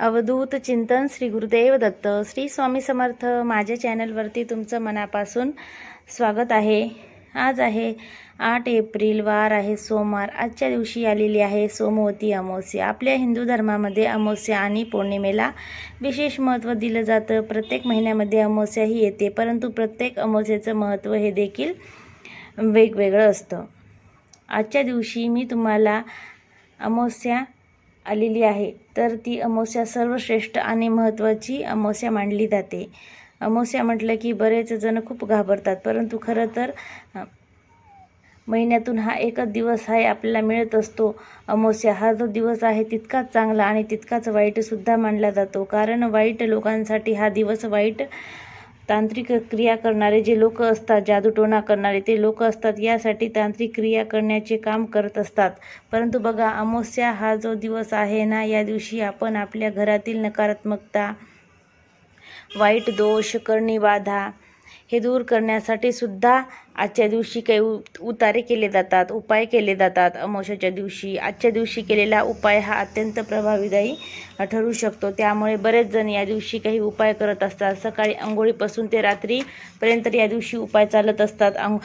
अवधूत चिंतन श्री गुरुदेव दत्त. श्री स्वामी समर्थ माझ्या चॅनलवरती तुमचं मनापासून स्वागत आहे. आज आहे आठ एप्रिल वार आहे सोमवार. आजच्या दिवशी आलेली आहे सोमवती अमावस्या. आपल्या हिंदू धर्मामध्ये अमावस्या आणि पौर्णिमेला विशेष महत्त्व दिलं जातं. प्रत्येक महिन्यामध्ये अमावस्या ही येते परंतु प्रत्येक अमावस्याचं महत्त्व हे देखील वेगवेगळं असतं. आजच्या दिवशी मी तुम्हाला अमावस्या आलेली आहे. तर ती अमावस्या सर्वश्रेष्ठ आणि महत्त्वाची अमावस्या मानली जाते. अमावस्या म्हटलं की बरेच जण खूप घाबरतात परंतु खरं तर महिन्यातून हा एकच दिवस आहे आपल्याला मिळत असतो. अमावस्या हा जो दिवस आहे तितकाच चांगला आणि तितकाच वाईटसुद्धा मानला जातो. कारण वाईट लोकांसाठी हा दिवस वाईट तांत्रिक क्रिया करणारे जे लोक असतात जादूटोणा करणारे ते लोक असतात यासाठी तांत्रिक क्रिया करण्याचे काम करत असतात. परंतु बघा अमावस्या हा जो दिवस आहे ना या दिवशी आपण आपल्या घरातील नकारात्मकता वाईट दोष करणी बाधा हे दूर करण्यासाठी सुद्धा आजच्या दिवशी काही उ उतारे केले जातात उपाय केले जातात. अमावश्याच्या दिवशी आजच्या दिवशी केलेला उपाय हा अत्यंत प्रभावीदायी ठरू शकतो. त्यामुळे बरेच जण या दिवशी काही उपाय करत असतात. सकाळी आंघोळीपासून ते रात्रीपर्यंत या दिवशी उपाय चालत असतात. अंग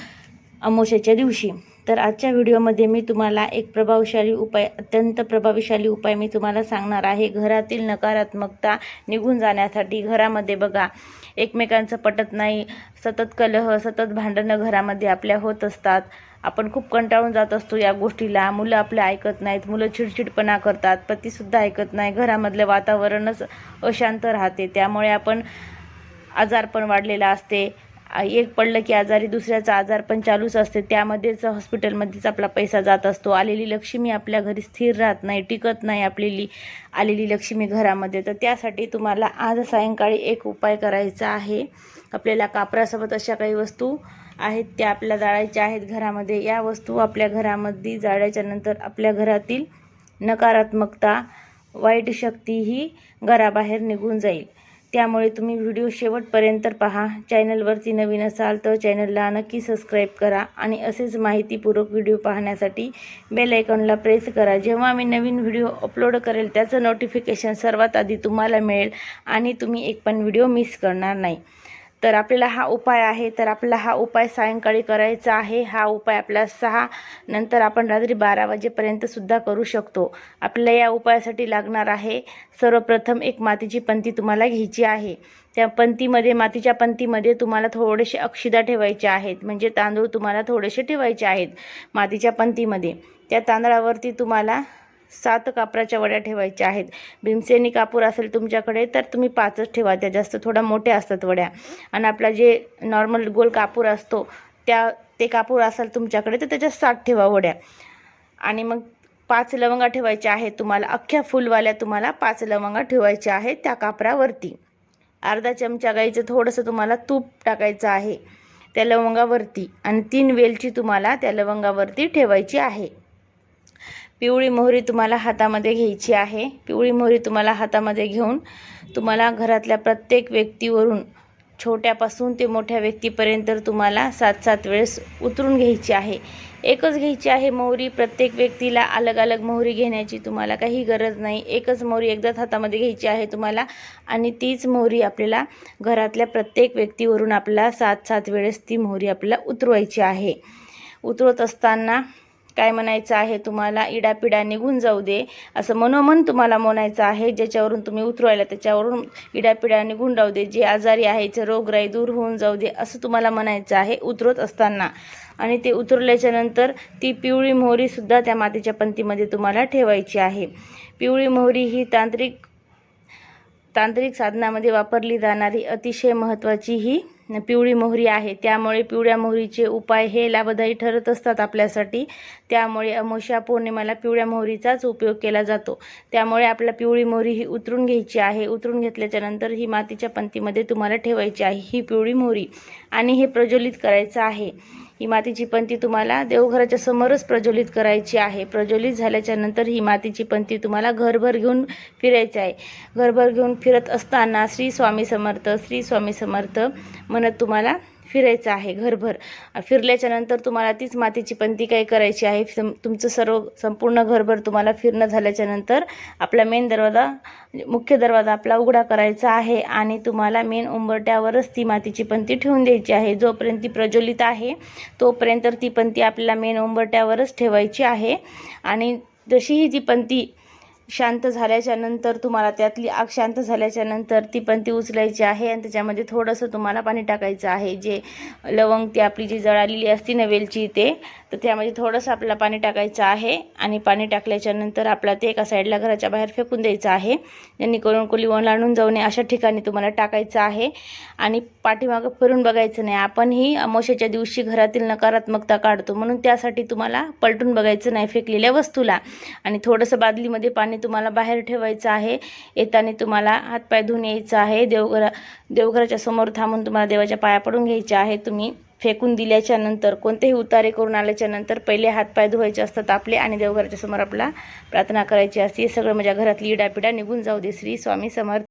अमावश्याच्या दिवशी. तर आजच्या व्हिडिओमध्ये मी तुम्हाला एक प्रभावशाली उपाय अत्यंत प्रभावशाली उपाय मी तुम्हाला सांगणार आहे. घरातील नकारात्मकता निघून जाण्यासाठी घरामध्ये बघा एकमेकांचं पटत नाही सतत कलह सतत भांडणं घरामध्ये आपल्या होत असतात. आपण खूप कंटाळून जात असतो या गोष्टीला. मुलं आपल्या ऐकत नाहीत मुलं चिडचिडपणा करतात पतीसुद्धा ऐकत नाही. घरामधलं वातावरणच अशांत राहते. त्यामुळे आपण आजार पण वाढलेला असते. एक पडलं की आजारी दुसऱ्याचा आजार पण चालूच असते. त्यामध्येच हॉस्पिटलमध्येच आपला पैसा जात असतो. आलेली लक्ष्मी आपल्या घरी स्थिर राहत नाही टिकत नाही आपलेली आलेली लक्ष्मी घरामध्ये. तर त्यासाठी तुम्हाला आज सायंकाळी एक उपाय करायचा आहे. आपल्याला कापरासोबत अशा काही वस्तू आहेत त्या आपल्या जाळायच्या आहेत घरामध्ये. या वस्तू आपल्या घरामध्ये जाळायच्या नंतर आपल्या घरातील नकारात्मकता वाईट शक्ती ही घराबाहेर निघून जाईल. त्यामुळे तुम्ही व्हिडिओ शेवटपर्यंत पहा. चॅनलवरती नवीन असाल तर चॅनलला नक्की सबस्क्राईब करा आणि असेच माहितीपूर्वक व्हिडिओ पाहण्यासाठी बेल आयकॉनला प्रेस करा. जेव्हा मी नवीन व्हिडिओ अपलोड करेल त्याचं नोटिफिकेशन सर्वात आधी तुम्हाला मिळेल आणि तुम्ही एक पण व्हिडिओ मिस करणार नाही. तर आपल्याला हा उपाय आहे. तर आपल्याला हा उपाय सायंकाळी करायचा आहे. हा उपाय आपल्या सहा नंतर आपण रात्री बारा वाजेपर्यंतसुद्धा करू शकतो. आपल्याला या उपायासाठी लागणार आहे. सर्वप्रथम एक मातीची पंती तुम्हाला घ्यायची आहे. त्या पंतीमध्ये मातीच्या पंतीमध्ये तुम्हाला थोडेसे अक्षिदा ठेवायचे आहेत. म्हणजे तांदूळ तुम्हाला थोडेसे ठेवायचे आहेत मातीच्या पंतीमध्ये. त्या तांदळावरती तुम्हाला सात कापराच्या वड्या ठेवायच्या आहेत. भीमसेनी कापूर असेल तुमच्याकडे तर तुम्ही पाचच ठेवा. त्या जास्त थोड्या मोठ्या असतात वड्या. आणि आपला जे नॉर्मल गोल कापूर असतो त्या ते कापूर असेल तुमच्याकडे तर त्याच्यात सात ठेवा वड्या. आणि मग पाच लवंगा ठेवायच्या आहेत तुम्हाला अख्ख्या फुलवाल्या तुम्हाला पाच लवंगा ठेवायच्या आहेत त्या कापरावरती. अर्धा चमचा गाईचं थोडंसं तुम्हाला तूप टाकायचं आहे त्या लवंगावरती. आणि तीन वेलची तुम्हाला त्या लवंगावरती ठेवायची आहे. पिवळी मोहरी तुम्हाला हातामध्ये घ्यायची आहे. पिवळी मोहरी तुम्हाला हातामध्ये घेऊन तुम्हाला घरातल्या प्रत्येक व्यक्तीवरून छोट्यापासून ते मोठ्या व्यक्तीपर्यंत तुम्हाला सात सात वेळेस उतरून घ्यायची आहे. एकच घ्यायची आहे मोहरी प्रत्येक व्यक्तीला अलग अलग मोहरी घेण्याची तुम्हाला काही गरज नाही. एकच मोहरी एकदाच हातामध्ये घ्यायची आहे तुम्हाला आणि तीच मोहरी आपल्याला घरातल्या प्रत्येक व्यक्तीवरून आपल्याला सात सात वेळेस ती मोहरी आपल्याला उतरवायची आहे. उतरवत असताना काय म्हणायचं आहे तुम्हाला? इडापिडा निघून जाऊ दे. असं मनोमन तुम्हाला म्हणायचं आहे ज्याच्यावरून तुम्ही उतरवायला त्याच्यावरून इडापिडा निघून राहू दे. जे आजारी आहे जे रोगराई दूर होऊन जाऊ दे असं तुम्हाला म्हणायचं आहे उतरवत असताना. आणि ते उतरल्याच्या नंतर ती पिवळी मोहरीसुद्धा त्या मातीच्या पंतीमध्ये तुम्हाला ठेवायची आहे. पिवळी मोहरी ही तांत्रिक तांत्रिक साधनामध्ये वापरली जाणारी अतिशय महत्त्वाची ही पिवळी मोहरी आहे. त्यामुळे पिवळ्या मोहरीचे उपाय हे लाभदायी ठरत असतात आपल्यासाठी. त्यामुळे अमावस्या पौर्णिमेला पिवळ्या मोहरीचाच उपयोग केला जातो. त्यामुळे आपला पिवळी मोहरी ही उतरून घ्यायची आहे. उतरून घेतल्याच्या नंतर ही मातीच्या पंतीमध्ये तुम्हाला ठेवायची आहे. ही पिवळी मोहरी. आणि हे प्रज्वलित करायचं आहे. ही मातीची पंती तुम्हाला देवघराच्या समोरच प्रज्वलित करायची आहे. प्रज्वलित झाल्याच्यानंतर ही मातीची पंती तुम्हाला घरभर घेऊन फिरायची आहे. घरभर घेऊन फिरत असताना श्री स्वामी समर्थ श्री स्वामी समर्थ म्हणत तुम्हाला फिरायचं आहे घरभर. फिरल्याच्या नंतर तुम्हाला तीच मातीची पंती काय करायची आहे. सम- तुमचं सर्व संपूर्ण घरभर तुम्हाला फिरणं झाल्याच्यानंतर आपला मेन दरवाजा म्हणजे मुख्य दरवाजा आपला उघडा करायचा आहे आणि तुम्हाला मेन उंबरट्यावरच ती मातीची पंती ठेवून द्यायची आहे. जोपर्यंत ती प्रज्वलित आहे तोपर्यंत ती पंती आपल्याला मेन उंबरट्यावरच ठेवायची आहे. आणि जशीही जी पंती शांत झाल्याच्यानंतर तुम्हाला त्यातली आग शांत झाल्याच्यानंतर ती पंती उचलायची आहे आणि त्याच्यामध्ये थोडंसं तुम्हाला पाणी टाकायचं आहे. जे लवंग ती आपली जी जळालेली असती ना वेलची ते तर त्यामध्ये थोडंसं आपल्याला पाणी टाकायचं आहे आणि पाणी टाकल्याच्या नंतर आपला ते एका साईडला घराच्या बाहेर फेकून द्यायचं आहे. जेणेकरून कोणी ओलांडून जाऊ नये अशा ठिकाणी तुम्हाला टाकायचं आहे. आणि पाठीमागं फिरून बघायचं नाही. आपण ही दिवशी घरातील नकारात्मकता काढतो. म्हणून त्यासाठी तुम्हाला पलटून बघायचं नाही फेकलेल्या वस्तूला. आणि थोडंसं बादलीमध्ये पाणी तुम्हाला बाहेर ठेवायचं आहे. येताना तुम्हाला हातपाय धुवून यायचं आहे. देवघरा देवघराच्या समोर थांबून तुम्हाला देवाच्या पाया पडून घ्यायचे आहे. तुम्ही फेकून दिल्याच्या नंतर कोणतेही उतारे करून आल्याच्यानंतर पहिले हातपाय धुवायचे असतात आपले आणि देवघराच्या समोर आपला प्रार्थना करायची असते. सगळं माझ्या घरातली इडापिडा निघून जाऊ दे. श्री स्वामी समर्थ.